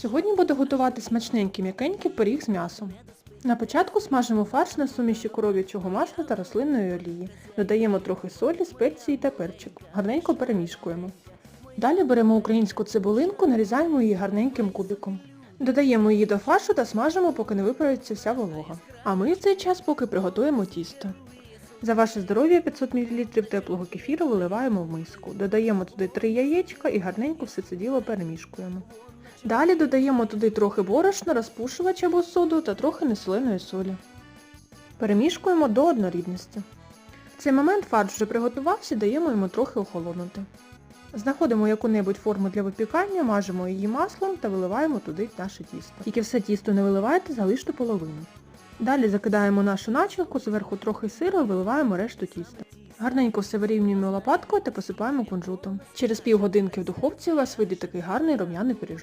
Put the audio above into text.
Сьогодні буду готувати смачненький м'якенький пиріг з м'ясом. На початку смажимо фарш на суміші коров'ячого масла та рослинної олії. Додаємо трохи солі, спеції та перчик. Гарненько перемішкуємо. Далі беремо українську цибулинку, нарізаємо її гарненьким кубиком. Додаємо її до фаршу та смажимо, поки не виправиться вся волога. А ми в цей час поки приготуємо тісто. За ваше здоров'я 500 мл теплого кефіру виливаємо в миску. Додаємо туди 3 яєчка і гарненько все це діло перемішкуємо. Далі додаємо туди трохи борошна, розпушувач або соду та трохи несоленої солі. Перемішкуємо до однорідності. В цей момент фарш вже приготувався, даємо йому трохи охолонути. Знаходимо яку-небудь форму для випікання, мажемо її маслом та виливаємо туди наше тісто. Тільки все тісто не виливайте, залиште половину. Далі закидаємо нашу начинку, зверху трохи сиру і виливаємо решту тіста. Гарненько все вирівнюємо лопаткою та посипаємо кунжутом. Через півгодинки в духовці у вас вийде такий гарний рум'яний пиріжок.